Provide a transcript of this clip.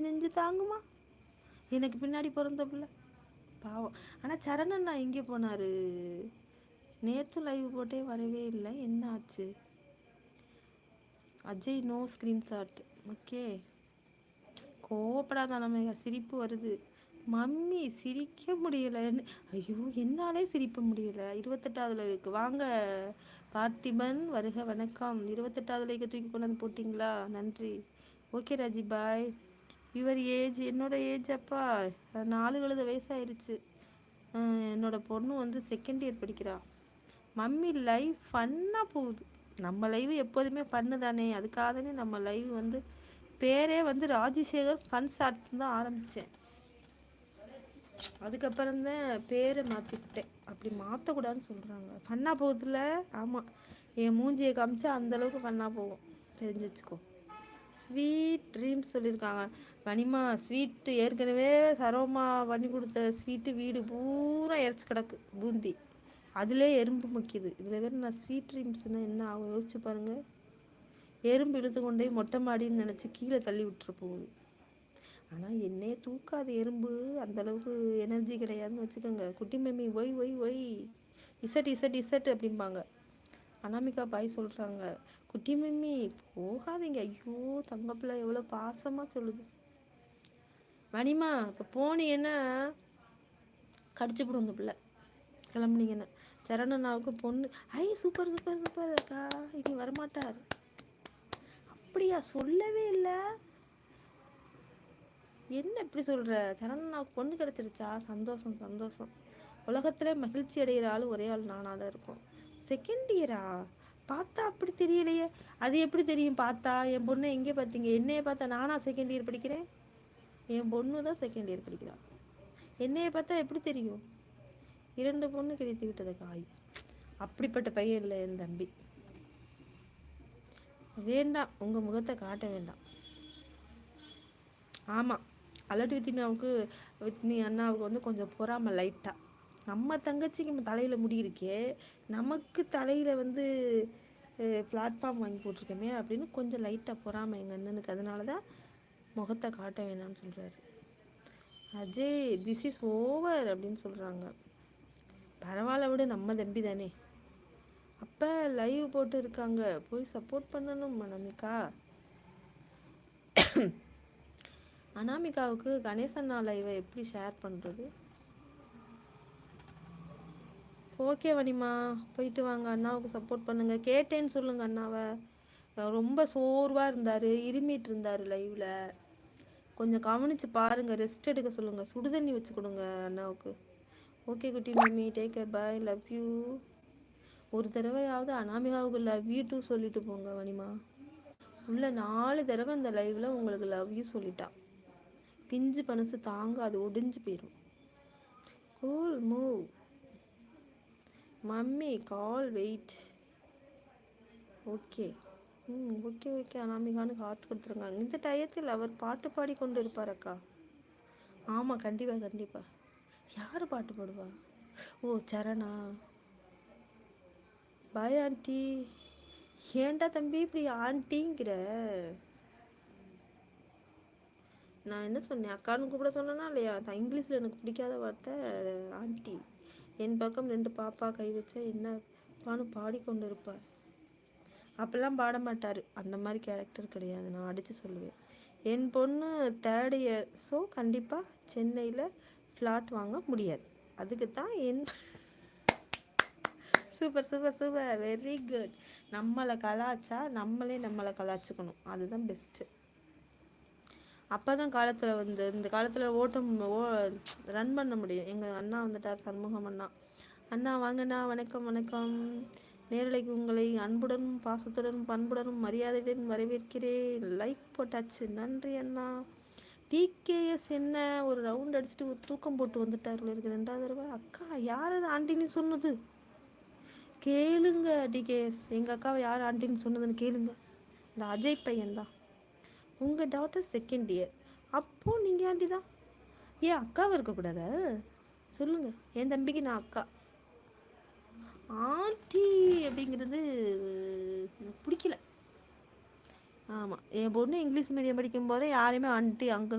நெஞ்சு நெஞ்சு தாங்குமா? எனக்கு பின்னாடி பிறந்த பிள்ளை. பாவம். ஆனால் சரணண்ணா எங்கே போனார்? நேற்று லைவ் போட்டே வரவே இல்லை. என்ன ஆச்சு? அஜய் நோ ஸ்க்ரீன்ஷாட் ஓகே கோவப்படாத நம்ம சிரிப்பு வருது. மம்மி சிரிக்க முடியலன்னு ஐயோ என்னாலே சிரிக்க முடியல. இருபத்தெட்டாவது லைவுக்கு வாங்க பார்த்திபன் வருக வணக்கம். இருபத்தெட்டாவது லைக்கு தூக்கி கொண்டு வந்து போட்டிங்களா? நன்றி. Okay Raji. Bye your age என்னோடய ஏஜ் அப்பா நாலு எழுது வயசாயிருச்சு. என்னோடய என்னோட பொண்ணு வந்து செகண்ட் இயர் படிக்கிறா. மம்மி லைவ் ஃபன்னாக போகுது. நம்ம லைவ் எப்போதுமே ஃபன்னு தானே. அதுக்காக தானே நம்ம லைவ் வந்து பேரே வந்து ராஜசேகர் ஃபன் ஷார்ட்ஸ் தான் ஆரம்பித்தேன் அதுக்கப்புறம் தான் பேரை மாற்றிக்கிட்டேன் அப்படி மாற்றக்கூடாதுன்னு சொல்கிறாங்க ஃபன்னாக போகுதுல்ல? ஆமாம் என் மூஞ்சியை காமிச்சா அந்த அளவுக்கு ஃபன்னாக போகும். தெரிஞ்சு வச்சுக்கோ. ஸ்வீட் ட்ரீம்ஸ் சொல்லியிருக்காங்க. வனிமா ஸ்வீட்டு ஏற்கனவே சரோமா பண்ணி கொடுத்த ஸ்வீட்டு வீடு பூரா இறச்சி கிடக்கு பூந்தி. அதிலே எறும்பு முக்கியது. இதில் வேறு நான் ஸ்வீட் ட்ரீம்ஸ்னால் என்ன ஆகும்? யோசிச்சு பாருங்கள் எறும்பு இழுத்து கொண்டு போய் மொட்டை மாடின்னு நினச்சி கீழே தள்ளி விட்டுற போகுது. ஆனால் என்னையே தூக்காது எறும்பு அந்த அளவுக்கு எனர்ஜி கிடையாதுன்னு வச்சுக்கோங்க. குட்டி mummy Y Y Y Z Z Z அப்படிம்பாங்க. அனாமிகா பாய் சொல்கிறாங்க குட்டி மம்மி போகாதீங்க. ஐயோ தங்கப்பிள்ளை எவ்வளோ பாசமாக சொல்லுது. மணிமா இப்போ போனீங்கன்னா கடிச்சு போடும் அந்த பிள்ளை. கிளம்புனீங்கன்னா. சரணண்ணாவுக்கு பொண்ணு ஐ சூப்பர் சூப்பர் சூப்பர் இருக்கா இனி வரமாட்டார். அப்படியா? சொல்லவே இல்லை. என்ன இப்படி சொல்கிற சரணண்ணாவுக்கு பொண்ணு கிடச்சிருச்சா? சந்தோஷம் சந்தோஷம். உலகத்தில் மகிழ்ச்சி அடைகிற ஆள் ஒரே ஆள் நானாக தான் இருக்கும் செகண்ட் இயரா பார்த்தா அப்படி தெரியலையே. அது எப்படி தெரியும் பார்த்தா? என் பொண்ணை எங்கே பார்த்தீங்க? என்னையை பார்த்தா நானா செகண்ட் இயர் படிக்கிறேன். என் பொண்ணு தான் செகண்ட் இயர் படிக்கிறான் என்னையை பார்த்தா எப்படி தெரியும்? இரண்டு பொண்ணு கிடைத்து விட்டது காய். அப்படிப்பட்ட பையன் இல்லை என் தம்பி. வேண்டாம். உங்கள் முகத்தை காட்ட வேண்டாம். ஆமாம் அலட்டு வித்மியாவுக்கு வித்மி அண்ணாவுக்கு வந்து கொஞ்சம் பொறாமல் லைட்டாக நம்ம தங்கச்சிக்கு நம்ம தலையில் முடி இருக்கே நமக்கு தலையில் வந்து பிளாட்ஃபார்ம் வாங்கி போட்டிருக்கோமே அப்படின்னு கொஞ்சம் லைட்டாக பொறாமை எங்கள் அண்ணனுக்கு. அதனால தான் முகத்தை காட்ட வேணாம்னு சொல்கிறாரு அஜய் திஸ் இஸ் ஓவர் அப்படின்னு சொல்கிறாங்க பரவாயில்ல விட நம்ம தம்பி தானே. அப்போ லைவ் போட்டு இருக்காங்க. போய் சப்போர்ட் பண்ணணும் அனாமிகா. அனாமிகாவுக்கு கணேசண்ணா லைவை எப்படி ஷேர் பண்ணுறது ஓகே வனிமா போயிட்டு வாங்க அண்ணாவுக்கு சப்போர்ட் பண்ணுங்க. கேட்டேன்னு சொல்லுங்க அண்ணாவை. ரொம்ப சோர்வாக இருந்தார் இருமிட்டு இருந்தார் லைவில் கொஞ்சம் கவனிச்சு பாருங்க ரெஸ்ட் எடுக்க சொல்லுங்க. சுடுதண்ணி வச்சு கொடுங்க அண்ணாவுக்கு. ஓகே குட்டி mummy take care bye love you ஒரு தடவையாவது அனாமிகாவுக்கு லவ் யூ டூ சொல்லிட்டு போங்க வனிமா. உள்ள நாலு தடவை இந்த லைவ்ல உங்களுக்கு லவ் யூ சொல்லிட்டா. பிஞ்சு பனசு தாங்க அது ஒடிஞ்சு போயிடும் cool move mummy call wait okay hmm okay okay அனாமிகான்னு heart கொடுத்துருங்க. இந்த டயத்தில் அவர் பாட்டு பாடி கொண்டு இருப்பார் அக்கா. ஆமாம் கண்டிப்பாக கண்டிப்பாக யார் பாட்டு பாடுவா? ஓ சரணா பாய் ஆண்டி ஏன்டா தம்பி இப்படி ஆண்டிங்கிற நான் என்ன சொன்னேன்? அக்கான்னு கூப்பிட சொன்னேன்னா இல்லையா? இங்கிலீஷில் எனக்கு பிடிக்காத வார்த்தை ஆண்டி என் பக்கம் ரெண்டு பாப்பா கை வச்சா என்ன பானு பாடிக்கொண்டு இருப்பார் அப்பெல்லாம் பாட மாட்டார் அந்த மாதிரி கேரக்டர் கிடையாது. நான் அடித்து சொல்லுவேன். என் பொண்ணு தேர்ட் இயர் ஸோ கண்டிப்பாக சென்னையில் ஃப்ளாட் வாங்க முடியாது. அதுக்கு தான் என் super super super very good நம்மளை கலாச்சா நம்மளே நம்மளை கலாச்சிக்கணும். அதுதான் பெஸ்ட்டு அப்போ தான் காலத்தில் வந்து இந்த காலத்தில் ஓட்டம் ஓ ரன் பண்ண முடியும். எங்கள் அண்ணா வந்துட்டார் சண்முகம் அண்ணா. அண்ணா வாங்கண்ணா வணக்கம் வணக்கம். நேரலைக்கு உங்களை அன்புடனும் பாசத்துடனும் பண்புடனும் மரியாதையுடன் வரவேற்கிறேன். லைக் போட்டாச்சு. நன்றி அண்ணா. டிகேஎஸ் என்ன? ஒரு ரவுண்ட் அடிச்சுட்டு தூக்கம் போட்டு வந்துட்டார் இருக்கு. ரெண்டாவது தடவை. அக்கா யார் அது ஆண்டின்னு சொன்னது? கேளுங்க டிகேஎஸ் எங்கள் அக்காவை யார் ஆண்டின்னு சொன்னதுன்னு கேளுங்க. இந்த அஜய் பையன்தான். உங்கள் டாட்டர் செகண்ட் இயர் அப்போது நீங்கள் ஆண்டி தான்? ஏன் அக்காவை இருக்கக்கூடாதா? சொல்லுங்கள் என் தம்பிக்கு நான் அக்கா. ஆண்டி அப்படிங்கிறது எனக்கு பிடிக்கல. ஆமாம் என் பொண்ணு இங்கிலீஷ் மீடியம் படிக்கும் போதே யாரையுமே ஆண்டி அங்கே